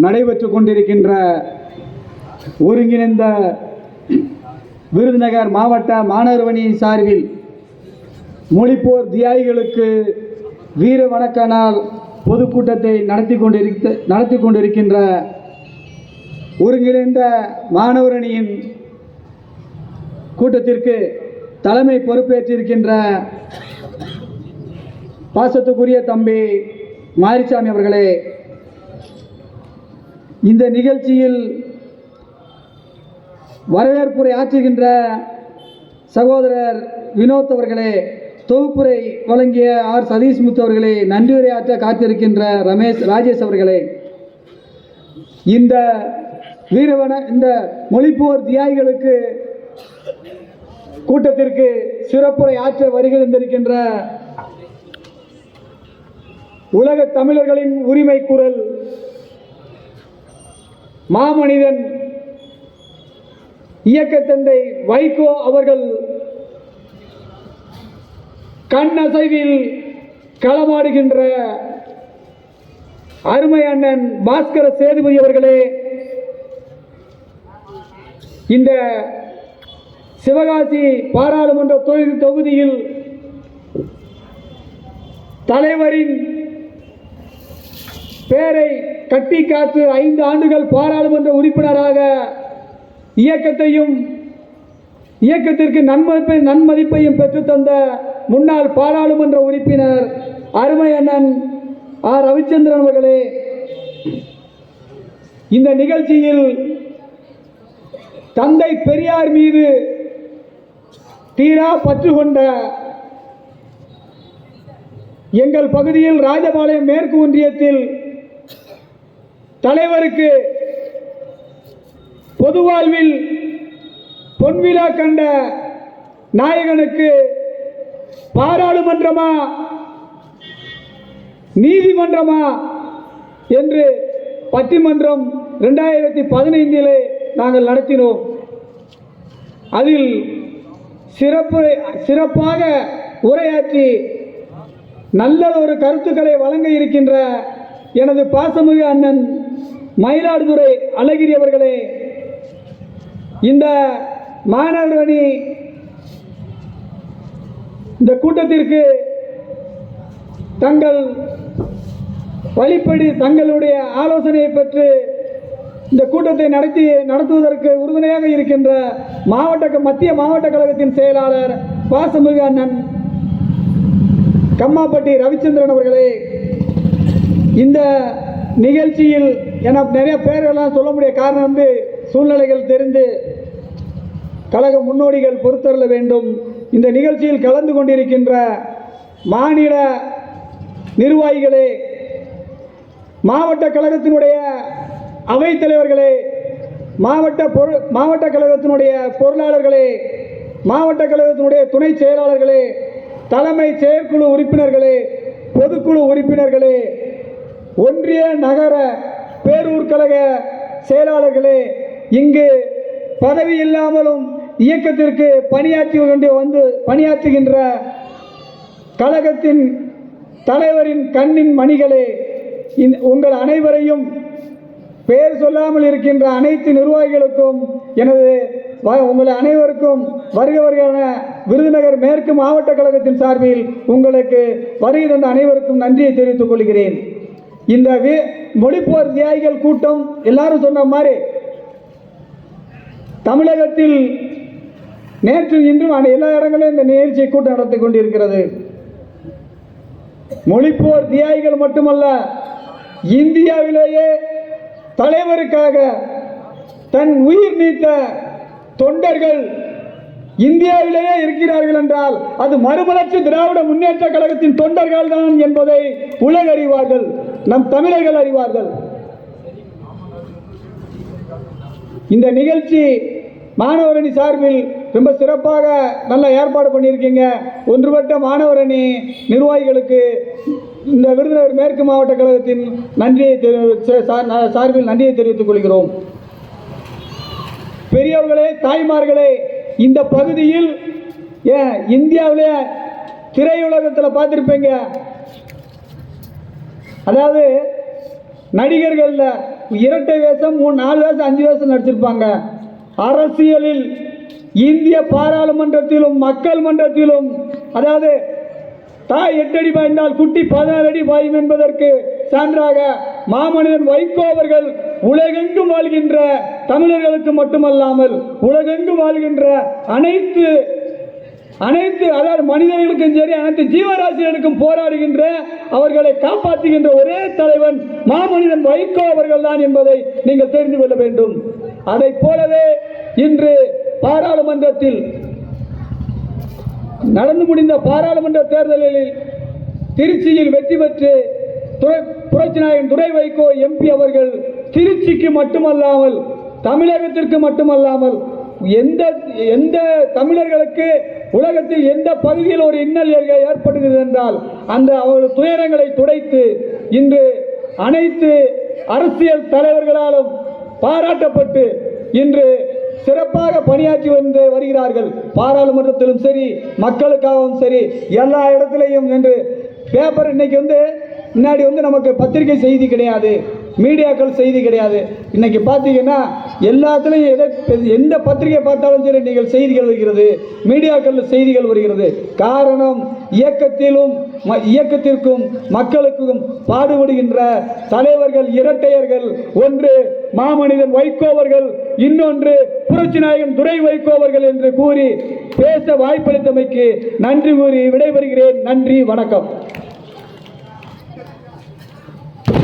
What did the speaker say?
நடைபெற்றுக் கொண்டிருக்கின்ற ஒருங்கிணைந்த விருதுநகர் மாவட்ட மாணவரணி சார்பில் மொழிப்போர் தியாகிகளுக்கு வீர வணக்க நாள் பொதுக்கூட்டத்தை நடத்தி கொண்டிருக்க நடத்தி கொண்டிருக்கின்ற ஒருங்கிணைந்த மாணவரணியின் கூட்டத்திற்கு தலைமை பொறுப்பேற்றிருக்கின்ற பாசத்துக்குரிய தம்பி மாரிசாமி அவர்களே இந்த நிகழ்ச்சியில் வரவேற்புரை ஆற்றுகின்ற சகோதரர் வினோத் அவர்களே தொகுப்புரை வழங்கிய ஆர் சதீஷ் முத்து அவர்களே நன்றியுரை ஆற்ற காத்திருக்கின்ற ரமேஷ் ராஜேஷ் அவர்களே. இந்த வீரவன இந்த மொழிப்போர் தியாகிகளுக்கு கூட்டத்திற்கு சிறப்புரை ஆற்ற வருகின்றிருக்கின்ற உலக தமிழர்களின் உரிமை குரல் மாமனிதன் இயக்கத்தந்தை வைகோ அவர்கள் கண்ணசைவில் களமாடுகின்ற அருமை அண்ணன் பாஸ்கர சேதுபதி அவர்களே இந்த சிவகாசி பாராளுமன்ற தொகுதி தொகுதியில் தலைவரின் பேரை கட்டி காத்து ஐந்து ஆண்டுகள் பாராளுமன்ற உறுப்பினராக இயக்கத்தையும் இயக்கத்திற்கு நன்மதிப்பை நன்மதிப்பையும் பெற்றுத்தந்த முன்னாள் பாராளுமன்ற உறுப்பினர் அருமை அண்ணன் ஆர் ரவிச்சந்திரன் அவர்களே இந்த நிகழ்ச்சியில் தந்தை பெரியார் மீது தீரா பற்று கொண்ட எங்கள் பகுதியில் ராஜபாளையம் மேற்கு ஒன்றியத்தில் தலைவருக்கு பொது வாழ்வில் பொன்விழா கண்ட நாயகனுக்கு பாராளுமன்றமா நீதிமன்றமா என்று பட்டிமன்றம் ரெண்டாயிரத்தி பதினைந்திலே நாங்கள் நடத்தினோம். அதில் சிறப்பு சிறப்பாக உரையாற்றி நல்ல ஒரு கருத்துக்களை வழங்க இருக்கின்ற எனது பாசமிகு அண்ணன் மயிலாடுதுறை அழகிரி அவர்களே இந்த மாணவர் அணி இந்த கூட்டத்திற்கு தங்கள் வழிப்படி தங்களுடைய ஆலோசனையை பெற்று இந்த கூட்டத்தை நடத்தி நடத்துவதற்கு உறுதுணையாக இருக்கின்ற மாவட்ட மத்திய மாவட்ட கழகத்தின் செயலாளர் பாசமிகு அண்ணன் கம்மாப்பட்டி ரவிச்சந்திரன் அவர்களே இந்த நிகழ்ச்சியில் எனக்கு நிறைய பேரெல்லாம் சொல்ல முடிய காரணம் வந்து சூழ்நிலைகள் தெரிந்து கழக முன்னோடிகள் பொறுத்தருள வேண்டும். இந்த நிகழ்ச்சியில் கலந்து கொண்டிருக்கின்ற மாநில நிர்வாகிகளே மாவட்ட கழகத்தினுடைய அவைத்தலைவர்களே மாவட்ட பொரு மாவட்ட கழகத்தினுடைய பொருளாளர்களே மாவட்ட கழகத்தினுடைய துணை செயலாளர்களே தலைமை செயற்குழு உறுப்பினர்களே பொதுக்குழு உறுப்பினர்களே ஒன்றிய நகர பேரூர் கழக செயலாளர்களே இங்கு பதவி இல்லாமலும் இயக்கத்திற்கு பணியாற்றி கொண்டு வந்து பணியாற்றுகின்ற கழகத்தின் தலைவரின் கண்ணின் மணிகளே இந் உங்கள் அனைவரையும் பெயர் சொல்லாமல் இருக்கின்ற அனைத்து நிர்வாகிகளுக்கும் எனது வ- உங்கள் அனைவருக்கும் வருக வருகான விருதுநகர் மேற்கு மாவட்ட கழகத்தின் சார்பில் உங்களுக்கு வருகை தந்த அனைவருக்கும் நன்றியை தெரிவித்துக் கொள்கிறேன். இந்த வி- மொழிப்போர் தியாகிகள் கூட்டம் எல்லாரும் சொன்ன மாதிரி தமிழகத்தில் நேற்று இன்றும் அனை- எல்லா இடங்களிலும் இந்த நிகழ்ச்சி கூட்டம் நடத்தி கொண்டிருக்கிறது. மொழிப்போர் தியாகிகள் மட்டுமல்ல இந்தியாவிலேயே தலைவருக்காக தன் உயிர் நீத்த தொண்டர்கள் இந்தியாவிலேயே இருக்கிறார்கள் என்றால் அது மறுமலர்ச்சி திராவிட முன்னேற்ற கழகத்தின் தொண்டர்கள் தான் என்பதை உலக அறிவார்கள். நம் தமிழர்கள் அறிவார்கள். இந்த நிகழ்ச்சி மாணவரணி சார்பில் ரொம்ப சிறப்பாக நல்ல ஏற்பாடு பண்ணியிருக்கீங்க. ஒன்றுபட்ட மாணவரணி நிர்வாகிகளுக்கு இந்த விருதுநகர் மேற்கு மாவட்ட கழகத்தின் நன்றியை சார்பில் நன்றியை தெரிவித்துக் கொள்கிறோம். பெரியவர்களே தாய்மார்களே இந்த பகுதியில் ஏன் இந்தியாவிலே திரையுலகத்தில் பார்த்துருப்பீங்க? அதாவது நடிகர்களில் இரட்டை வேஷம் மூணு நாலு வேஷம் அஞ்சு வேஷம் நடிச்சிருப்பாங்க. அரசியலில் இந்திய பாராளுமன்றத்திலும் மக்கள் மன்றத்திலும் அதாவது தாய் எட்டடி பாய்ந்தால் குட்டி பதினாறு அடி பாயும் என்பதற்கு சான்றாக மாமனிதன் வைகோ அவர்கள் உலகெங்கும் வாழ்கின்ற தமிழர்களுக்கு மட்டுமல்லாமல் உலகெங்கும் வாழ்கின்ற அனைத்து அனைத்து அதாவது மனிதர்களுக்கும் சரி அனைத்து ஜீவராசிகளுக்கும் போராடுகின்ற அவர்களை காப்பாற்றுகின்ற ஒரே தலைவன் மாமனிதன் வைகோ அவர்கள் தான் என்பதை நீங்கள் தெரிந்து கொள்ள வேண்டும். அதை போலவே இன்று பாராளுமன்றத்தில் நடந்து முடிந்த பாராளுமன்ற தேர்தலில் திருச்சியில் வெற்றி பெற்று புரட்சி நாயகன் துரை வைகோ எம்பி அவர்கள் திருச்சிக்கு மட்டுமல்லாமல் தமிழகத்திற்கு மட்டுமல்லாமல் எந்த எந்த தமிழர்களுக்கு உலகத்தில் எந்த பகுதியில் ஒரு இன்னல் ஏற்படுகிறது என்றால் அந்த அவர்கள் துயரங்களை துடைத்து இன்று அனைத்து அரசியல் தலைவர்களாலும் பாராட்டப்பட்டு இன்று சிறப்பாக பணியாற்றி வந்து வருகிறார்கள். பாராளுமன்றத்திலும் சரி மக்களுக்காகவும் சரி எல்லா இடத்துலையும் என்று பேப்பர் இன்னைக்கு வந்து முன்னாடி வந்து நமக்கு பத்திரிகை செய்தி கிடையாது மீடியாக்கள் செய்தி கிடையாது. இன்னைக்கு பார்த்தீங்கன்னா எல்லாத்துலேயும் எதை எந்த பத்திரிகை பார்த்தாலும் சரி நீங்கள் செய்திகள் வருகிறது மீடியாக்கள் செய்திகள் வருகிறது. காரணம் இயக்கத்திலும் ம- இயக்கத்திற்கும் மக்களுக்கும் பாடுபடுகின்ற தலைவர்கள் இரட்டையர்கள் ஒன்று மாமனிதன் வைகோவர்கள் இன்னொன்று புரட்சி நாயகன் துரை வைகோவர்கள் என்று கூறி பேச வாய்ப்பளித்தமைக்கு நன்றி கூறி விடைபெறுகிறேன். நன்றி வணக்கம்.